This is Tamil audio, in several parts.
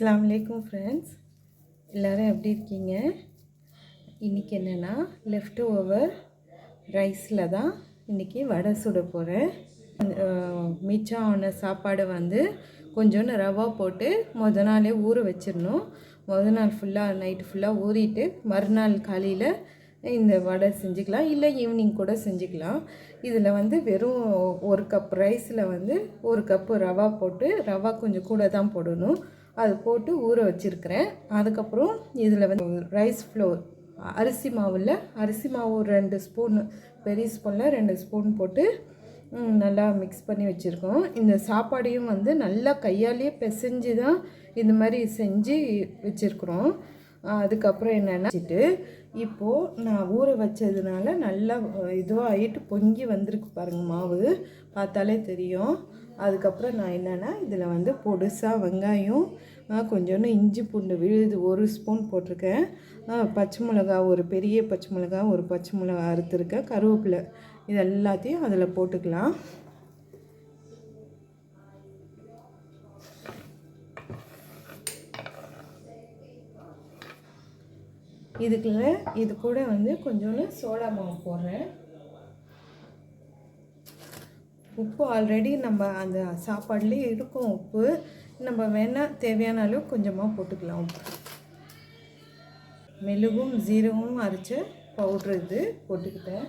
அஸ்லாம் வலைக்கும் ஃப்ரெண்ட்ஸ் எல்லோரும் எப்படி இருக்கீங்க? இன்றைக்கி என்னென்னா லெஃப்ட் ஓவர் ரைஸில் தான் இன்றைக்கி வடை சுட போகிறேன் மிச்சம் ஆன சாப்பாடு வந்து கொஞ்சோண்டு ரவா போட்டு முத நாளே ஊற வச்சிடணும். முத நாள் ஃபுல்லாக நைட்டு ஃபுல்லாக ஊறிட்டு மறுநாள் காலையில் இந்த வடை செஞ்சுக்கலாம். இல்லை ஈவினிங் கூட செஞ்சுக்கலாம். இதில் வந்து வெறும் ஒரு கப் ரைஸில் வந்து ஒரு கப்பு ரவா போட்டு ரவா கொஞ்சம் கூட தான் போடணும். அது போட்டு ஊற வச்சுருக்கிறேன். அதுக்கப்புறம் இதில் வந்து ரைஸ் ஃப்ளோர் அரிசி மாவில் அரிசி மாவு ஒரு ரெண்டு ஸ்பூன் பெரிய ஸ்பூனில் ரெண்டு ஸ்பூன் போட்டு நல்லா மிக்ஸ் பண்ணி வச்சுருக்கோம். இந்த சாப்பாடையும் வந்து நல்லா கையாலேயே பிசைஞ்சு தான் இந்த மாதிரி செஞ்சு வச்சுருக்குறோம். அதுக்கப்புறம் என்னென்னா வச்சுட்டு இப்போது நான் ஊற வச்சதுனால நல்லா இதுவாக ஆகிட்டு பொங்கி வந்திருக்கு பாருங்கள் மாவு. பார்த்தாலே தெரியும். அதுக்கப்புறம் நான் என்னென்னா இதில் வந்து பொடுசாக வெங்காயம் கொஞ்சோண்டு இஞ்சி பூண்டு விழுது ஒரு ஸ்பூன் போட்டிருக்கேன். பச்சை மிளகா ஒரு பெரிய பச்சை மிளகா ஒரு பச்சை மிளகா அறுத்துருக்கேன் கருவேப்பிலை. இது எல்லாத்தையும் அதில் போட்டுக்கலாம். இதுக்குள்ள இது கூட வந்து கொஞ்சோண்டு சோடா மாவு போடுறேன். உப்பு ஆல்ரெடி நம்ம அந்த சாப்பாடுலேயே இருக்கும் உப்பு. நம்ம வேணால் தேவையான அளவு கொஞ்சமாக போட்டுக்கலாம். உப்பு மெழுகும் ஜீரகமும் அரைச்ச பவுட்ரு இது போட்டுக்கிட்டேன்.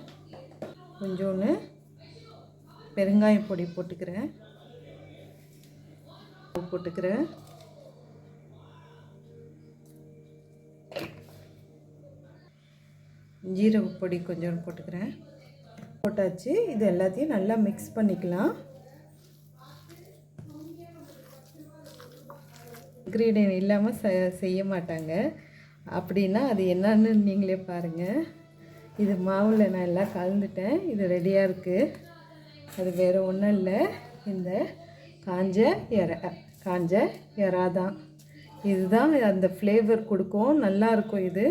கொஞ்சோன்னு பெருங்காய பொடி போட்டுக்கிறேன். உப்பு போட்டுக்கிறேன். ஜீரக பொடி போட்டுக்கிறேன். போட்டாச்சு இது எல்லாத்தையும் நல்லா மிக்ஸ் பண்ணிக்கலாம். இன்க்ரீடியன்ட் இல்லாமல் செ செய்ய மாட்டாங்க. அப்படின்னா அது என்னன்னு நீங்களே பாருங்கள் இது மாவில் நான் எல்லாம் கலந்துட்டேன். இது ரெடியாக இருக்குது அது வேறு ஒன்றும் இல்லை. இந்த காஞ்ச எற காஞ்ச எறா தான் இதுதான் அந்த ஃப்ளேவர் கொடுக்கும். நல்லாயிருக்கும் இது.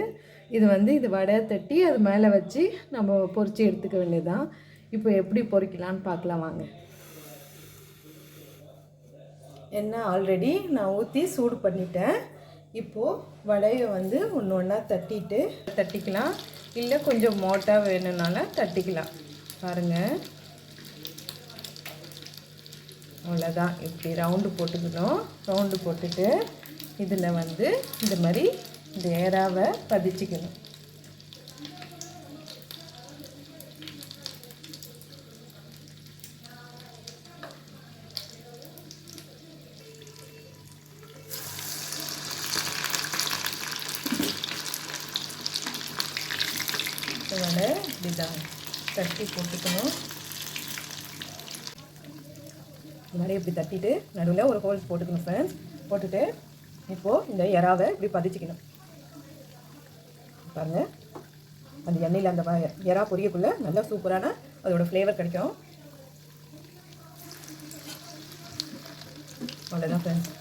இது வந்து இது வடையை தட்டி அது மேலே வச்சு நம்ம பொரிச்சு எடுத்துக்க வேண்டியதுதான். இப்போ எப்படி பொரிக்கலான்னு பார்க்கலாம் வாங்க. எண்ணெய் ஆல்ரெடி நான் ஊற்றி சூடு பண்ணிட்டேன். இப்போது வடையை வந்து ஒன்று ஒன்றா தட்டிட்டு தட்டிக்கலாம். இல்லை கொஞ்சம் மோட்டாக வேணும்னால தட்டிக்கலாம். பாருங்கள் அவ்வளோதான் இப்படி ரவுண்டு போட்டுக்கணும். ரவுண்டு போட்டுட்டு இதில் வந்து இந்த மாதிரி இந்த ஏராவை பதிச்சுக்கணும். இதோட இப்படிதான் தட்டி போட்டுக்கணும். இந்த மாதிரி இப்படி தட்டிட்டு நடுவில் ஒரு ஹோல்ஸ் போட்டுக்கணும் ஃப்ரெண்ட்ஸ் போட்டுட்டு இப்போது இந்த இறாவை இப்படி பதிச்சுக்கணும். பாருங்கள் அந்த எண்ணெயில் அந்த வ- பொரியக்குள்ளே பொரியக்குள்ள நல்லா சூப்பரான அதோட ஃப்ளேவர் கிடைக்கும். அவ்வளோதான் ஃப்ரெண்ட்ஸ்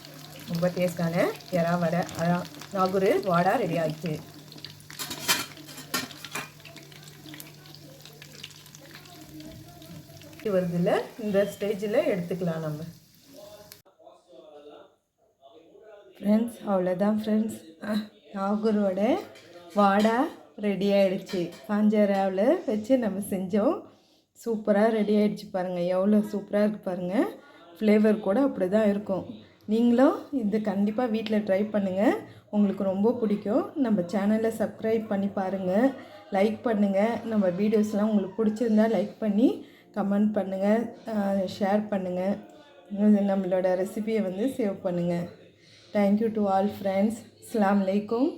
ரொம்ப டேஸ்டான இறா வடை. அழா நாகூர் வாடா ரெடி ஆகிடுச்சு வருதுல்ல இந்த ஸ்டேஜில் எடுத்துக்கலாம் நம்ம. ஃப்ரெண்ட்ஸ் அவ்வளோதான் ஃப்ரெண்ட்ஸ் நாகூரோட வாடா ரெடி ஆகிடுச்சு காஞ்சராவில் வச்சு நம்ம செஞ்சோம். சூப்பராக ரெடி ஆகிடுச்சு பாருங்கள் எவ்வளோ சூப்பராக இருக்குது பாருங்கள் ஃப்ளேவர் கூட அப்படி தான் இருக்கும். நீங்களும் இது கண்டிப்பாக வீட்டில் ட்ரை பண்ணுங்கள் உங்களுக்கு ரொம்ப பிடிக்கும். நம்ம சேனலை சப்ஸ்கிரைப் பண்ணி பாருங்கள் லைக் பண்ணுங்கள் நம்ம வீடியோஸ்லாம் உங்களுக்கு பிடிச்சிருந்தா லைக் பண்ணி கமெண்ட் பண்ணுங்கள் ஷேர் பண்ணுங்கள் நம்மளோட ரெசிபியை வந்து சேவ் பண்ணுங்கள் தேங்க்யூ டு ஆல் ஃப்ரெண்ட்ஸ் அஸ்ஸலாமு வலைக்கும்